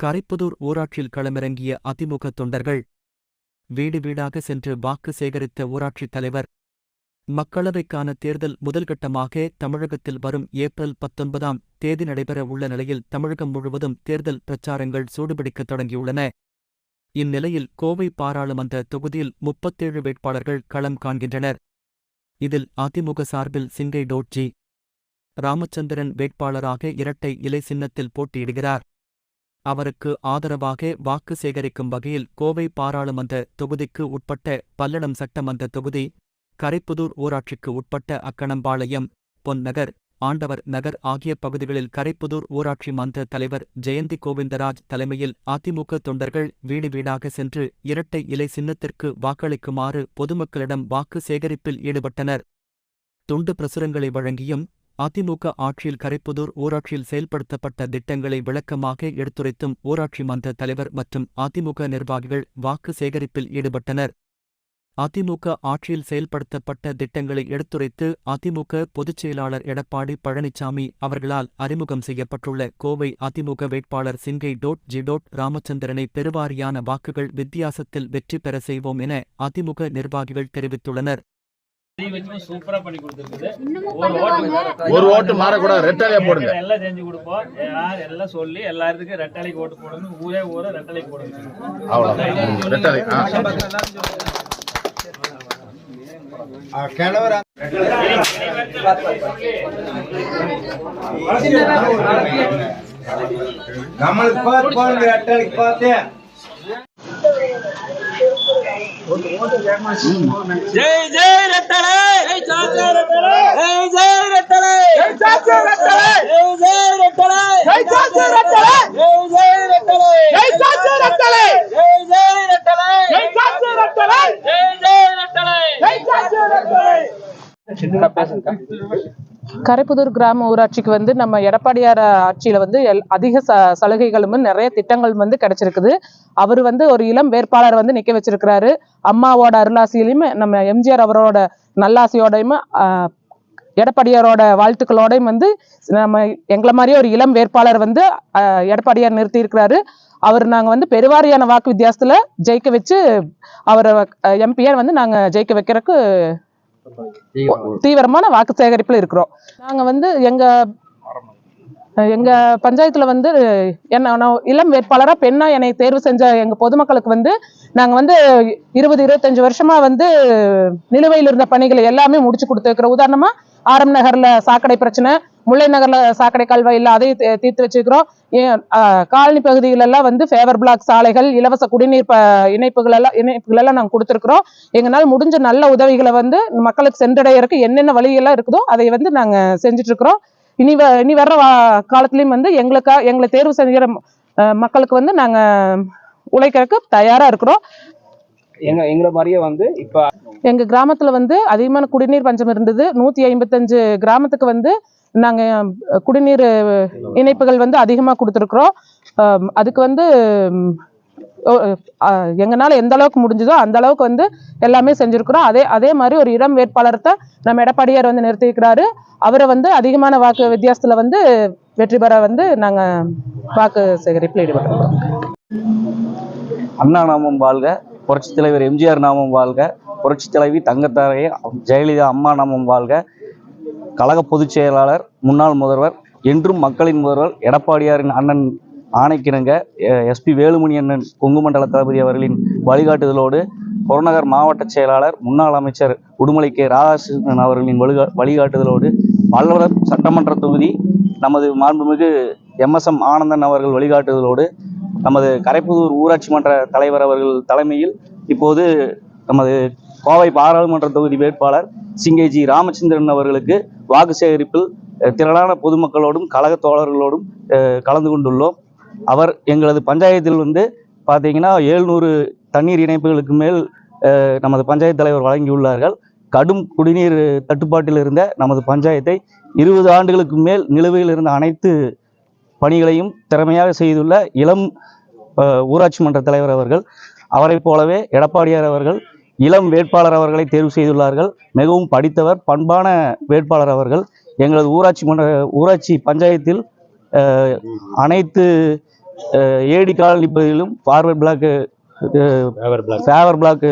கரைப்புதூர் ஊராட்சியில் களமிறங்கிய அதிமுக தொண்டர்கள் வீடு வீடாக சென்று வாக்கு சேகரித்த ஊராட்சித் தலைவர் மக்களவைக்கான தேர்தல் முதல்கட்டமாக தமிழகத்தில் வரும் ஏப்ரல் பத்தொன்பதாம் தேதி நடைபெற உள்ள நிலையில் தமிழகம் முழுவதும் தேர்தல் பிரச்சாரங்கள் சூடுபிடிக்கத் தொடங்கியுள்ளன. இந்நிலையில் கோவை பாராளுமன்ற தொகுதியில் முப்பத்தேழு வேட்பாளர்கள் களம் காண்கின்றனர். இதில் அதிமுக சார்பில் சிங்கை டோட்ஜி ராமச்சந்திரன் வேட்பாளராக இரட்டை இலை சின்னத்தில் போட்டியிடுகிறார். அவருக்கு ஆதரவாக வாக்கு சேகரிக்கும் வகையில் கோவை பாராளுமன்ற தொகுதிக்கு உட்பட்ட பல்லடம் சட்டமன்ற தொகுதி கரைப்புதூர் ஊராட்சிக்கு உட்பட்ட அக்கணம்பாளையம் பொன்னகர் ஆண்டவர் நகர் ஆகிய பகுதிகளில் கரைப்புதூர் ஊராட்சி மன்ற தலைவர் ஜெயந்தி கோவிந்தராஜ் தலைமையில் அதிமுக தொண்டர்கள் வீடு வீடாக சென்று இரட்டை இலை சின்னத்திற்கு வாக்களிக்குமாறு பொதுமக்களிடம் வாக்கு சேகரிப்பில் ஈடுபட்டனர். துண்டு பிரசுரங்களை வழங்கியும் அதிமுக ஆட்சியில் கரைப்புதூர் ஊராட்சியில் செயல்படுத்தப்பட்ட திட்டங்களை விளக்கமாக எடுத்துரைத்தும் ஊராட்சி மன்ற தலைவர் மற்றும் அதிமுக நிர்வாகிகள் வாக்கு சேகரிப்பில் ஈடுபட்டனர். அதிமுக ஆட்சியில் செயல்படுத்தப்பட்ட திட்டங்களை எடுத்துரைத்து அதிமுக பொதுச் செயலாளர் எடப்பாடி பழனிசாமி அவர்களால் அறிமுகம் செய்யப்பட்டுள்ள கோவை அதிமுக வேட்பாளர் சிங்கை டோட் ஜி டோட் ராமச்சந்திரனை பெருவாரியான வாக்குகள் வித்தியாசத்தில் வெற்றி பெற செய்வோம் என அதிமுக நிர்வாகிகள் தெரிவித்துள்ளனர். சூப்பரா பண்ணி கொடுத்துருக்குது. ஒரு ஓட்டு ஒரு ஓட்டு மாறக்கூடாது. ரெட்டாலே போடுங்க. எல்லாம் செஞ்சு கொடுப்போம். யார் எல்லாம் சொல்லி எல்லாத்துக்கும் ரெட்டலைக்கு ஓட்டு போடுங்க. ஊரே ஊரே ரெட்டலைக்கு போடுங்க. அவ்வளோ ரெட்டாலே ஆ. நம்மளுக்கு பார்த்து போடுங்க ரெட்டலைக்கு జై జై రెట్టలే జై చాచా రెట్టలే జై జై రెట్టలే జై చాచా రెట్టలే జై జై రెట్టలే జై చాచా రెట్టలే జై జై రెట్టలే జై రెట్టలే జై రెట్టలే జై రెట్టలే జై రెట్టలే జై రెట్టలే చిన్న పేసంట கரைப்புதூர் கிராம ஊராட்சிக்கு வந்து நம்ம எடப்பாடியார் ஆட்சியில் வந்து எல் அதிக ச சலுகைகளும் நிறைய திட்டங்களும் வந்து கிடைச்சிருக்குது. அவர் வந்து ஒரு இளம் வேட்பாளர் வந்து நிற்க வச்சிருக்கிறாரு. அம்மாவோட அருளாசியிலையும் நம்ம எம்ஜிஆர் அவரோட நல்லாசியோடையும் எடப்பாடியாரோட வாழ்த்துக்களோடையும் வந்து நம்ம எங்களை மாதிரியே ஒரு இளம் வேட்பாளர் வந்து எடப்பாடியார் நிறுத்தி இருக்கிறாரு அவர் நாங்கள் வந்து பெருவாரியான வாக்கு வித்தியாசத்தில் ஜெயிக்க வச்சு அவரை எம்பியார் வந்து நாங்கள் ஜெயிக்க வைக்கிறதுக்கு தீவிரமான வாக்கு சேகரிப்புல இருக்கிறோம். நாங்க வந்து எங்க எங்க பஞ்சாயத்துல வந்து என்ன இளம் வேட்பாளரா பெண்ணா என்னை தேர்வு செஞ்ச எங்க பொதுமக்களுக்கு வந்து நாங்க வந்து இருபது இருபத்தஞ்சு வருஷமா வந்து நிலுவையில் இருந்த பணிகளை எல்லாமே முடிச்சு கொடுத்துருக்கிறோம். உதாரணமா ஆரம் நகர்ல சாக்கடை பிரச்சனை முல்லை நகர்ல சாக்கடை கால்வாய் இல்ல அதையும் தீ- தீர்த்து வச்சிருக்கிறோம். காலனி பகுதிகள் எல்லாம் வந்து ஃபேவர் பிளாக் சாலைகள் இலவச குடிநீர் இணைப்புகள் எல்லாம் இணைப்புகள் எல்லாம் நாங்க கொடுத்துருக்குறோம். எங்களால் முடிஞ்ச நல்ல உதவிகளை வந்து மக்களுக்கு சென்றடையறதுக்கு என்னென்ன வழியெல்லாம் இருக்குதோ அதை வந்து நாங்க செஞ்சுட்டு இருக்கிறோம் இனி வ இனி வர்ற காலத்துலயும் வந்து எங்களுக்கா எங்களை தேர்வு செய்கிற மக்களுக்கு வந்து நாங்க உழைக்கிறதுக்கு தயாரா இருக்கிறோம். எங்க எங்களை மாதிரியே வந்து இப்ப எங்க கிராமத்துல வந்து அதிகமான குடிநீர் பஞ்சம் இருந்தது. நூத்தி ஐம்பத்தஞ்சு கிராமத்துக்கு வந்து நாங்கள் குடிநீர் இணைப்புகள் வந்து அதிகமாக கொடுத்துருக்குறோம். அதுக்கு வந்து எங்களால் எந்த அளவுக்கு முடிஞ்சதோ அந்த அளவுக்கு வந்து எல்லாமே செஞ்சுருக்குறோம். அதே அதே மாதிரி ஒரு இளம் வேட்பாளர்த்த நம்ம எடப்பாடியார் வந்து நிறுத்தியிருக்கிறாரு. அவரை வந்து அதிகமான வாக்கு வித்தியாசத்தில் வந்து வெற்றி பெற வந்து நாங்கள் வாக்கு சேகரிப்பில் ஈடுபடுறோம் அண்ணா நாமம் வாழ்க புரட்சித் தலைவர் எம்ஜிஆர் நாமம் வாழ்க புரட்சித் தலைவி தங்கத்தாரைய ஜெயலலிதா அம்மா நாமம் வாழ்க. கழக பொதுச் செயலாளர் முன்னாள் முதல்வர் என்றும் மக்களின் முதல்வர் எடப்பாடியாரின் அண்ணன் ஆணைக்கிணங்க எஸ்பி வேலுமணி அண்ணன் கொங்கு மண்டல தளபதி அவர்களின் வழிகாட்டுதலோடு புறநகர் மாவட்ட செயலாளர் முன்னாள் அமைச்சர் உடுமலை கே. ராதாகிருஷ்ணன் அவர்களின் வழிகா வழிகாட்டுதலோடு பல்லவரம் சட்டமன்ற தொகுதி நமது மாண்புமிகு எம்எஸ்எம் ஆனந்தன் அவர்கள் வழிகாட்டுதலோடு நமது கரைப்புதூர் ஊராட்சி மன்ற தலைவர் அவர்கள் தலைமையில் இப்போது நமது கோவை பாராளுமன்ற தொகுதி வேட்பாளர் சிங்கை ஜி ராமச்சந்திரன் அவர்களுக்கு வாக்கு சேகரிப்பில் திரளான பொதுமக்களோடும் கழக தோழர்களோடும் கலந்து கொண்டுள்ளோம். அவர் எங்களது பஞ்சாயத்தில் வந்து பார்த்தீங்கன்னா ஏழ்நூறு தண்ணீர் இணைப்புகளுக்கு மேல் நமது பஞ்சாயத்து தலைவர் வழங்கியுள்ளார்கள். கடும் குடிநீர் தட்டுப்பாட்டில் இருந்த நமது பஞ்சாயத்தை இருபது ஆண்டுகளுக்கு மேல் நிலுவையில் இருந்த அனைத்து பணிகளையும் திறமையாக செய்துள்ள இளம் ஊராட்சி மன்ற தலைவர் அவர்கள். அவரைப் போலவே எடப்பாடியார் அவர்கள் இளம் வேட்பாளர் அவர்களை தேர்வு செய்துள்ளார்கள். மிகவும் படித்தவர் பண்பான வேட்பாளர் அவர்கள். எங்களது ஊராட்சி மன்ற ஊராட்சி பஞ்சாயத்தில் அனைத்து ஏடி காலனி பகுதியிலும் ஃபார்வர்ட் பிளாக் ஃபேவர் பிளாக்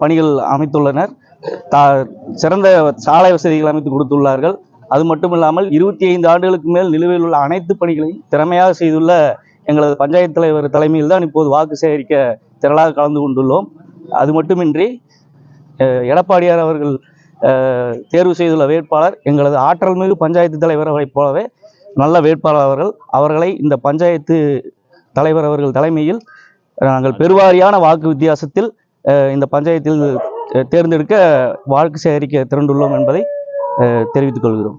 பணிகள் அமைத்துள்ளனர். தா சிறந்த சாலை வசதிகள் அமைத்து கொடுத்துள்ளார்கள். அது மட்டும் இல்லாமல் இருபத்தி ஐந்து ஆண்டுகளுக்கு மேல் நிலுவையில் உள்ள அனைத்து பணிகளையும் திறமையாக செய்துள்ள எங்களது பஞ்சாயத்து தலைவர் தலைமையில் தான் இப்போது வாக்கு சேகரிக்க திரளாக கலந்து கொண்டுள்ளோம். அது மட்டுமின்றி எடப்பாடியார் அவர்கள் தேர்வு செய்துள்ள வேட்பாளர் எங்களது ஆற்றல் மிகு பஞ்சாயத்து தலைவரைப் போலவே நல்ல வேட்பாளர் அவர்கள் அவர்களை இந்த பஞ்சாயத்து தலைவர் அவர்கள் தலைமையில் நாங்கள் பெருவாரியான வாக்கு வித்தியாசத்தில் இந்த பஞ்சாயத்தில் தேர்ந்தெடுக்க வாக்கு சேகரிக்க திரண்டுள்ளோம் என்பதை தெரிவித்துக் கொள்கிறோம்.